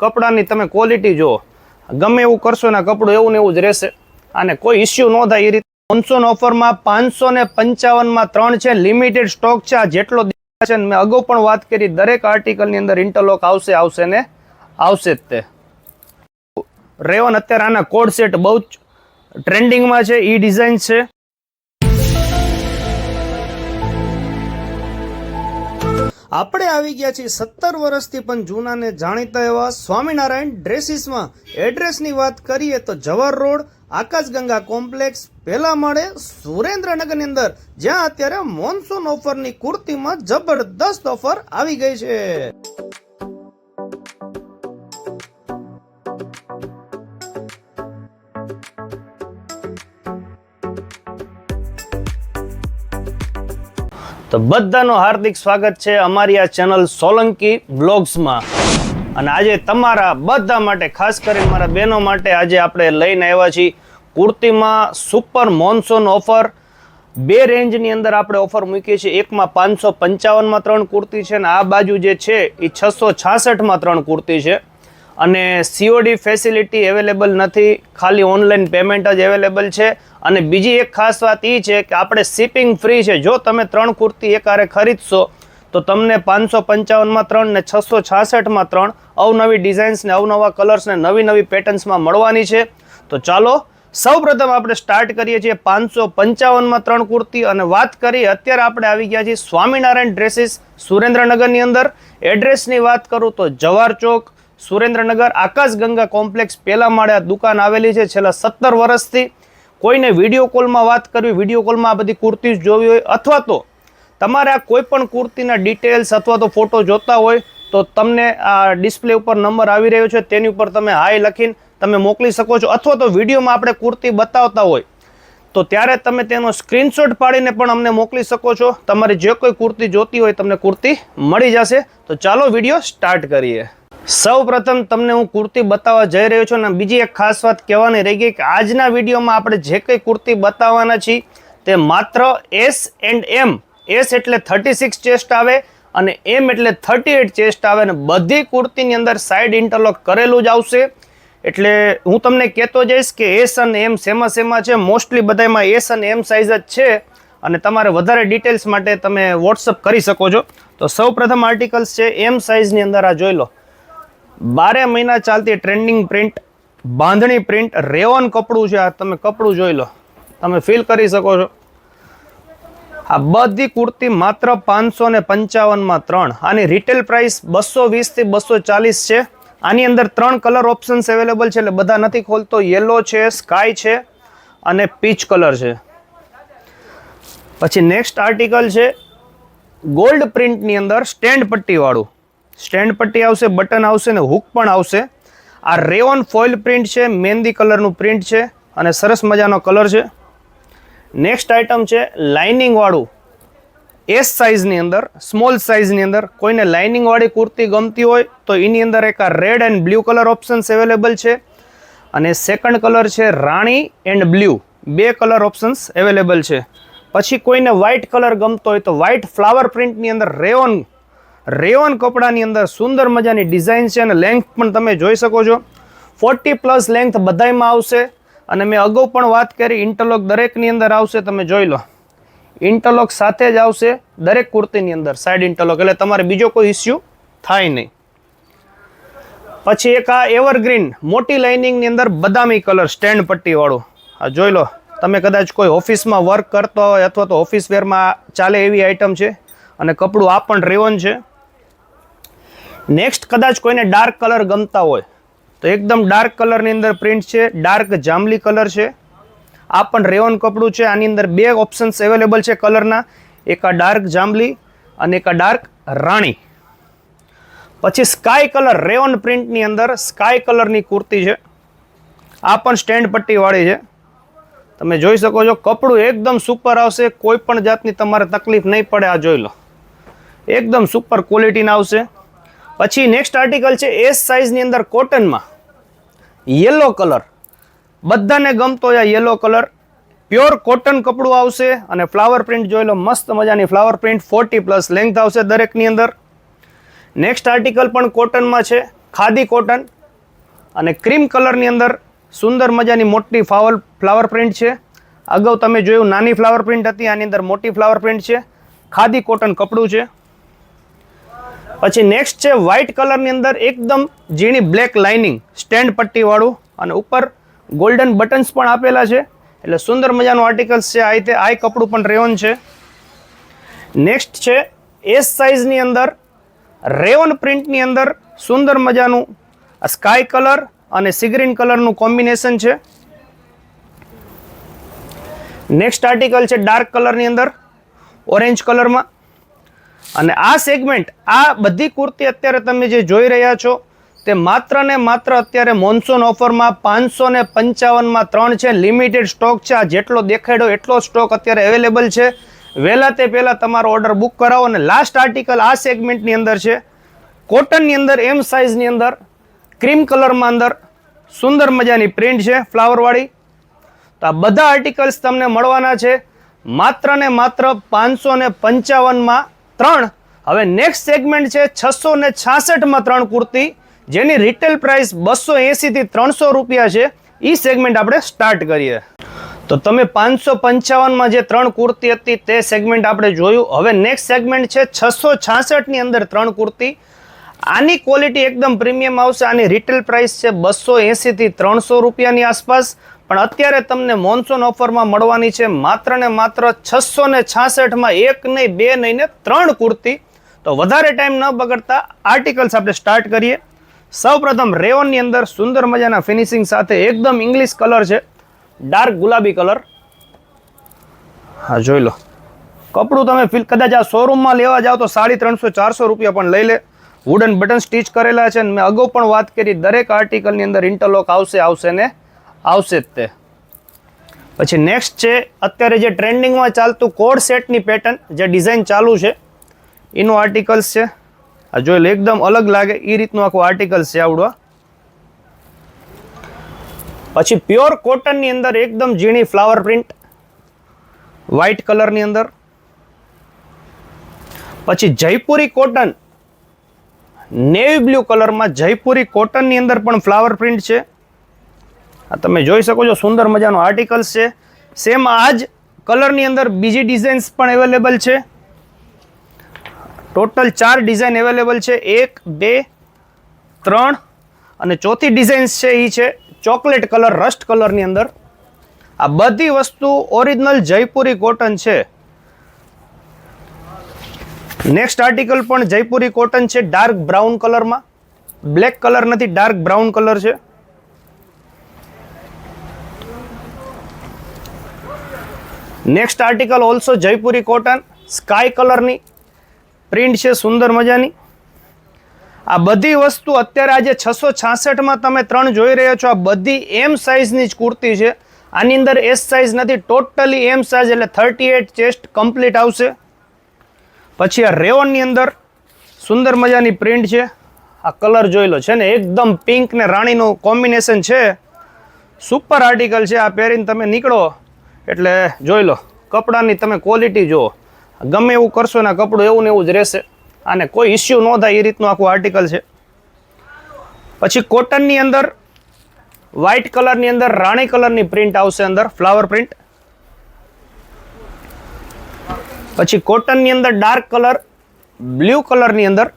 કપડાની તમે ક્વોલિટી જુઓ. ગમે એવું કરશો ને કપડું એવું ને એવું જ રહેશે. અને કોઈ ઇસ્યુ ન થાય એ રીતે. મોન્સૂન ઓફરમાં પાંચસો ને પંચાવનમાં ત્રણ છે. લિમિટેડ સ્ટોક છે. આ જેટલો દેખાય છે મેં અગાઉ પણ વાત કરી. દરેક આર્ટિકલની અંદર ઇન્ટરલોક આવશે આવશે ને આવશે જ તે. રેવન અત્યારે આના કોડ સેટ બહુ જ ટ્રેન્ડિંગમાં છે. એ ડિઝાઇન છે. આપણે આવી ગયા છીએ સત્તર વર્ષથી પણ જૂના ને જાણીતા એવા સ્વામિનારાયણ ડ્રેસીસમાં. એડ્રેસની વાત કરીએ તો જવાહર રોડ, આકાશગંગા કોમ્પ્લેક્સ પહેલા માળે સુરેન્દ્રનગરની અંદર, જ્યાં અત્યારે મોન્સૂન ઓફરની કુર્તીમાં જબરદસ્ત ઓફર આવી ગઈ છે. તો બધાનું હાર્દિક સ્વાગત છે અમારી આ ચેનલ સોલંકી બ્લોગ્સમાં અને આજે તમારા બધા માટે, ખાસ કરીને મારા બહેનો માટે, આજે આપણે લઈને આવ્યા છીએ કુર્તીમાં સુપર મોન્સૂન ઓફર. બે રેન્જની અંદર આપણે ઓફર મૂકીએ છીએ. એકમાં પાંચસો પંચાવનમાં ત્રણ કુર્તી છે અને આ બાજુ જે છે એ છસો છાસઠમાં ત્રણ કુર્તી છે. અને સીઓડી ફેસિલિટી અવેલેબલ નથી. ખાલી ઓનલાઈન પેમેન્ટ જ અવેલેબલ છે. અને બીજી એક ખાસ વાત એ છે કે આપણે શિપિંગ ફ્રી છે. જો તમે ત્રણ કુર્તી એકારે ખરીદશો, તો તમને પાંચસો પંચાવનમાં ત્રણ ને છસો છાસઠમાં ત્રણ અવનવી ડિઝાઇન્સ ને અવનવા કલર્સ ને નવી નવી પેટર્ન્સમાં મળવાની છે. તો ચાલો, સૌપ્રથમ આપણે સ્ટાર્ટ કરીએ છીએ પાંચસો પંચાવનમાં ત્રણ કુર્તી. અને વાત કરીએ, અત્યારે આપણે આવી ગયા છીએ સ્વામિનારાયણ ડ્રેસીસ સુરેન્દ્રનગરની અંદર. એડ્રેસની વાત કરું તો જવાર ચોક સુરેન્દ્રનગર આકાશગંગા કોમ્પ્લેક્સ પહેલા માળે આ દુકાન આવેલી છે. છેલ્લા સત્તર વર્ષથી કોઈને વીડિયો કોલમાં વાત કરવી, વીડિયો કોલમાં આ બધી કુર્તી જોવી હોય અથવા તો તમારે આ કોઈ કુર્તીના ડિટેલ્સ અથવા તો ફોટો જોતા હોય તો તમને આ ડિસ્પ્લે ઉપર નંબર આવી રહ્યો છે. તેની ઉપર તમે હાય લખીને તમે મોકલી શકો છો અથવા તો વિડીયોમાં આપણે કુર્તી બતાવતા હોય તો ત્યારે તમે તેનો સ્ક્રીનશોટ પાડીને પણ અમને મોકલી શકો છો. તમારી જે કોઈ કુર્તી જોતી હોય તમને કુર્તી મળી જશે. તો ચાલો વીડિયો સ્ટાર્ટ કરીએ. સૌ પ્રથમ તમને હું કુર્તી બતાવવા જઈ રહ્યો છું અને બીજી એક ખાસ વાત કહેવાની રહી ગઈ કે આજના વિડીયોમાં આપણે જે કંઈ કુર્તી બતાવવાના છીએ તે માત્ર એસ એન્ડ એમ એસ એટલે થર્ટી સિક્સ ચેસ્ટ આવે અને એમ એટલે થર્ટી એટ ચેસ્ટ આવે અને બધી કુર્તીની અંદર સાઈડ ઇન્ટરલોક કરેલું જ આવશે. એટલે હું તમને કહેતો જઈશ કે એસ અને એમ સેમા સેમા છે? મોસ્ટલી બધામાં એસ અને એમ સાઇઝ જ છે અને તમારે વધારે ડિટેલ્સ માટે તમે વોટ્સઅપ કરી શકો છો. તો સૌ પ્રથમ આર્ટિકલ્સ છે એમ સાઇઝની અંદર આ જોઈ લો. બારે મહિના ચાલતી trending print bandhani print rayon કપડું છે આ, તમે કપડું જોઈ લો. તમે ફીલ કરી શકો છો. આ બધી કુર્તી માત્ર પાંચસો ને પંચાવનમાં ત્રણ. આની રિટેલ પ્રાઇસ બસો વીસથી બસો ચાલીસ છે. આની અંદર ત્રણ કલર ઓપ્શન્સ અવેલેબલ છે, એટલે બધા નથી ખોલતો. યલો છે સ્કાય છે અને પીચ કલર છે. પછી નેક્સ્ટ આર્ટિકલ છે ગોલ્ડ પ્રિન્ટની અંદર સ્ટેન્ડ પટ્ટીવાળું સ્ટેન્ડ પટ્ટી આવશે, બટન આવશે ને હુક પણ આવશે. આ રેઓન ફોઇલ પ્રિન્ટ છે, મહેંદી કલરનું પ્રિન્ટ છે અને સરસ મજાનો કલર છે. નેક્સ્ટ આઇટમ છે લાઇનિંગવાળું એસ સાઇઝની અંદર સ્મોલ સાઇઝની અંદર કોઈને લાઇનિંગવાળી કુર્તી ગમતી હોય તો એની અંદર એક આ red and blue colour options available છે. અને સેકન્ડ કલર છે, રાણી એન્ડ બ્લુ બે કલર ઓપ્શન્સ અવેલેબલ છે. પછી કોઈને વ્હાઇટ કલર ગમતો હોય તો વ્હાઇટ ફ્લાવર પ્રિન્ટની અંદર રેવન રેવન કપડાની અંદર સુંદર મજાની ડિઝાઇન છે અને લેન્થ પણ તમે જોઈ શકો છો. ફોર્ટી પ્લસ લેન્થ બધાયમાં આવશે. અને મેં અગાઉ પણ વાત કરી ઇન્ટરલોક દરેકની અંદર આવશે, તમે જોઈ લો. ઇન્ટરલોક સાથે જ આવશે દરેક કુર્તીની અંદર સાઈડ ઇન્ટરલોક એટલે તમારે બીજો કોઈ ઇસ્યુ થાય નહીં. પછી એક આ એવરગ્રીન મોટી લાઇનિંગની અંદર બદામી કલર સ્ટેન્ડ પટ્ટીવાળું. આ જોઈ લો, તમે કદાચ કોઈ ઓફિસમાં વર્ક કરતો હોય અથવા તો ઓફિસ વેરમાં ચાલે એવી આઇટમ છે. અને કપડું આ પણ રેવન છે. નેક્સ્ટ કદાચ કોઈને ડાર્ક કલર ગમતા હોય, તો એકદમ ડાર્ક કલરની અંદર પ્રિન્ટ છે ડાર્ક જાંબલી કલર છે. આ પણ રેવન કપડું છે, આની અંદર બે ઓપ્શન્સ અવેલેબલ છે કલરના એક આ ડાર્ક જાંબલી અને એક આ ડાર્ક રાણી. પછી સ્કાય કલર રેવન પ્રિન્ટની અંદર સ્કાય કલરની કુર્તી છે. આ પણ સ્ટેન્ડ પટ્ટીવાળી છે. તમે જોઈ શકો છો, કપડું એકદમ સુપર આવશે, કોઈ પણ જાતની તમારે તકલીફ નહીં પડે, આ જોઈ લો. એકદમ સુપર ક્વોલિટીના આવશે. પછી નેક્સ્ટ આર્ટિકલ છે એસ સાઇઝની અંદર કોટનમાં યલો કલર બધાને ગમતો આ યલો કલર પ્યોર કોટન કપડું આવશે અને ફ્લાવર પ્રિન્ટ જોઈ લો, મસ્ત મજાની flower print forty plus length આવશે દરેકની અંદર. નેક્સ્ટ આર્ટિકલ પણ કોટનમાં છે, ખાદી કોટન અને ક્રીમ કલરની અંદર સુંદર મજાની મોટી ફાવલ ફ્લાવર પ્રિન્ટ છે. અગાઉ તમે જોયું નાની ફ્લાવર પ્રિન્ટ હતી, આની અંદર મોટી ફ્લાવર પ્રિન્ટ છે. ખાદી કોટન કપડું છે. પછી નેક્સ્ટ છે વ્હાઇટ કલરની અંદર એકદમ ઝીણી બ્લેક લાઇનિંગ સ્ટેન્ડ પટ્ટીવાળું અને ઉપર ગોલ્ડન બટન્સ પણ આપેલા છે. એટલે સુંદર મજાનું આર્ટિકલ્સ છે, આ રીતે આય કપડું પણ રેવન છે. નેક્સ્ટ છે એસ સાઇઝની અંદર રેવન પ્રિન્ટની અંદર સુંદર મજાનું સ્કાય કલર અને સિગ્રીન કલરનું કોમ્બિનેશન છે. નેક્સ્ટ આર્ટિકલ છે ડાર્ક કલરની અંદર ઓરેન્જ કલરમાં અને આ સેગમેન્ટ આ બધી કુર્તી અત્યારે તમે જે જોઈ રહ્યા છો, તે માત્ર ને માત્ર અત્યારે મોન્સૂન ઓફરમાં પાંચસો ને પંચાવનમાં ત્રણ છે. લિમિટેડ સ્ટોક છે. આ જેટલો દેખાડ્યો એટલો સ્ટોક અત્યારે અવેલેબલ છે. વહેલા તે પહેલાં તમારો ઓર્ડર બુક કરાવો અને લાસ્ટ આર્ટિકલ આ સેગમેન્ટની અંદર છે. કોટનની અંદર એમ સાઇઝની અંદર ક્રીમ કલરમાં અંદર સુંદર મજાની પ્રિન્ટ છે ફ્લાવરવાળી તો આ બધા આર્ટિકલ્સ તમને મળવાના છે. માત્ર ને માત્ર પાંચસો ને પંચાવનમાં ત્રણ. હવે નેક્સ્ટ સેગમેન્ટ છે છસો ને છાસઠમાં ત્રણ કુર્તી, જેની રિટેલ પ્રાઇસ બસો એંસીથી ત્રણસો રૂપિયા છે. એ સેગમેન્ટ આપણે સ્ટાર્ટ કરીએ. તો તમે પાંચસો પંચાવનમાં જે ત્રણ કુર્તી હતી તે સેગમેન્ટ આપણે જોયું. હવે નેક્સ્ટ સેગમેન્ટ છે છસો છાસઠની અંદર ત્રણ કુર્તી. આની ક્વોલિટી એકદમ પ્રીમિયમ આવશે. આની રિટેલ પ્રાઇસ છે બસો એંસીથી ત્રણસો રૂપિયાની આસપાસ. પણ અત્યારે તમને મોન્સૂન ઓફરમાં મળવાની છે માત્ર ને માત્ર છસો ને છાસઠમાં એક નહીં, બે નહીં ને ત્રણ કુર્તી. તો વધારે ટાઈમ ન બગડતા આર્ટિકલ્સ આપણે સ્ટાર્ટ કરીએ. સૌપ્રથમ રેવનની અંદર સુંદર મજાના ફિનિશિંગ સાથે એકદમ ઇંગ્લિશ કલર છે. ડાર્ક ગુલાબી કલર હા, જોઈ લો. કપડું તમે ફિલ કદાચ આ શોરૂમમાં લેવા જાઓ તો સાડી ત્રણસો, ચારસો રૂપિયા પણ લઈ લે. વુડન બટન સ્ટીચ કરેલા છે અને મેં અગાઉ પણ વાત કરી, દરેક આર્ટિકલની અંદર ઇન્ટરલોક આવશે આવશે ને આવશે જ તે. પછી નેક્સ્ટ છે, અત્યારે જે ટ્રેન્ડિંગમાં ચાલતું કોડ સેટની પેટર્ન જે ડિઝાઇન ચાલુ છે, એનું આર્ટિકલ્સ છે. આ લો, એકદમ અલગ લાગે એ રીતનું આખું આર્ટિકલ્સ છે આવડવા. પછી પ્યોર કોટનની અંદર એકદમ ઝીણી ફ્લાવર પ્રિન્ટ વ્હાઇટ કલરની અંદર. પછી જયપુરી કોટન નેવી બ્લુ કલરમાં જયપુરી કોટનની અંદર પણ ફ્લાવર પ્રિન્ટ છે. આ તમે જોઈ શકો છો, સુંદર મજાનો આર્ટિકલ્સ છે. સેમ આ જ કલરની અંદર બીજી ડિઝાઇન્સ પણ અવેલેબલ છે. ટોટલ ચાર ડિઝાઇન અવેલેબલ છે. એક, બે, ત્રણ અને ચોથી ડિઝાઇન્સ છે એ છે ચોકલેટ કલર રસ્ટ કલરની અંદર. આ બધી વસ્તુ ઓરિજિનલ જયપુરી કોટન છે. નેક્સ્ટ આર્ટિકલ પણ જયપુરી કોટન છે ડાર્ક બ્રાઉન કલરમાં બ્લેક કલર નથી ડાર્ક બ્રાઉન કલર છે. Next article also Jaipuri cotton sky કલરની પ્રિન્ટ છે સુંદર મજાની. આ બધી વસ્તુ અત્યારે આજે છસો છાસઠમાં તમે ત્રણ જોઈ રહ્યા છો. આ બધી એમ સાઇઝની જ કુર્તી છે. આની અંદર એસ સાઇઝ નથી ટોટલી એમ સાઇઝ એટલે થર્ટી એટ ચેસ્ટ કમ્પ્લીટ આવશે. પછી આ રેવનની અંદર સુંદર મજાની પ્રિન્ટ છે. આ કલર જોઈ લો, છે ને એકદમ પિંક ને રાણીનું કોમ્બિનેશન છે. સુપર આર્ટિકલ છે, આ પહેરીને તમે નીકળો. એટલે જોઈ લો, કપડાની તમે ક્વોલિટી જુઓ. ગમે એવું કરશો ને કપડું એવું ને એવું જ રહેશે. અને કોઈ ઇસ્યુ ન થાય એ રીતનું આખું આર્ટિકલ છે. પછી કોટનની અંદર વ્હાઇટ કલરની અંદર, રાણી કલરની પ્રિન્ટ આવશે અંદર ફ્લાવર પ્રિન્ટ પછી કોટનની અંદર ડાર્ક કલર બ્લુ કલરની અંદર.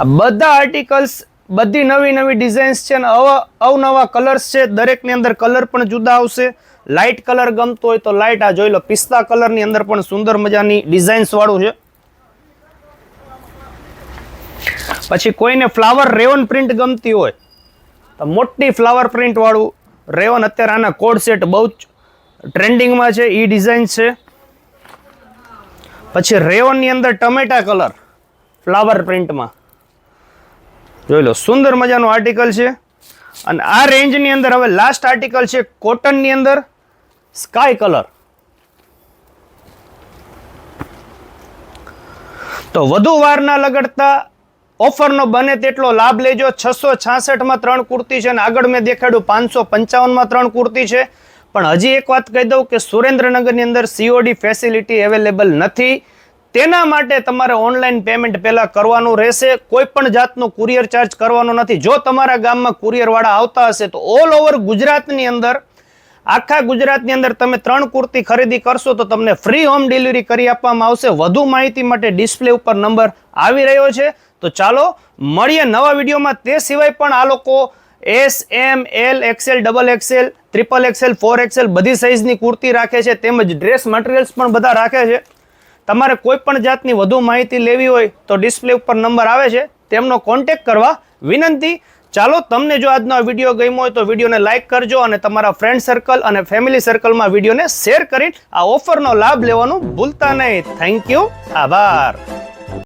આ બધા આર્ટિકલ્સ બધી નવી નવી ડિઝાઇન્સ છે અને અવ અવનવા કલર્સ છે. દરેકની અંદર કલર પણ જુદા આવશે. લાઇટ કલર ગમતો હોય તો લાઇટ આ જોઈ લો. પિસ્તા કલરની અંદર પણ સુંદર મજાની ડિઝાઇન્સવાળું છે. પછી કોઈને ફ્લાવર રેવન પ્રિન્ટ ગમતી હોય, તો મોટી ફ્લાવર પ્રિન્ટવાળું રેવન અત્યારે આના કોડ સેટ બહુ જ ટ્રેન્ડિંગમાં છે. એ ડિઝાઇન છે. પછી રેવનની અંદર ટમેટા કલર ફ્લાવર પ્રિન્ટમાં જોઈ લો, સુંદર મજાનું આર્ટિકલ છે. અને આ રેન્જની અંદર હવે લાસ્ટ આર્ટિકલ છે કોટનની અંદર સ્કાય કલર તો વધુ વાર ના લગડતા ઓફરનો બને તેટલો લાભ લેજો. છસો છાસઠમાં ત્રણ કુર્તી છે અને આગળ મેં દેખાડ્યું પાંચસો પંચાવનમાં ત્રણ કુર્તી છે. પણ હજી એક વાત કહી દઉં કે સુરેન્દ્રનગરની અંદર સીઓડી ફેસિલિટી અવેલેબલ નથી. તેના માટે તમારે ઓનલાઈન પેમેન્ટ પહેલાં કરવાનું રહેશે. કોઈ પણ જાતનો કુરિયર ચાર્જ કરવાનો નથી. જો તમારા ગામમાં કુરિયરવાળા આવતા હશે, તો ઓલ ઓવર ગુજરાતની અંદર, આખા ગુજરાતની અંદર તમે ત્રણ કુર્તી ખરીદી કરશો તો તમને ફ્રી હોમ ડિલિવરી કરી આપવામાં આવશે. વધુ માહિતી માટે ડિસ્પ્લે ઉપર નંબર આવી રહ્યો છે. તો ચાલો મળીએ નવા વિડીયોમાં. તે સિવાય પણ આ લોકો S M L XL double XL triple XL four XL બધી સાઇઝની કુર્તી રાખે છે. તેમજ ડ્રેસ મટીરિયલ્સ પણ બધા રાખે છે. તમારે કોઈ પણ જાતની વધુ માહિતી લેવી હોય તો ડિસ્પ્લે ઉપર નંબર આવે છે, તેમનો કોન્ટેક કરવા વિનંતી. ચાલો, તમને જો આજનો વીડિયો ગમ્યો હોય તો વિડીયોને લાઇક કરજો અને તમારા ફ્રેન્ડ સર્કલ અને ફેમિલી સર્કલમાં વિડીયોને શેર કરી આ ઓફરનો લાભ લેવાનું ભૂલતા નહીં. થેન્ક યુ આભાર.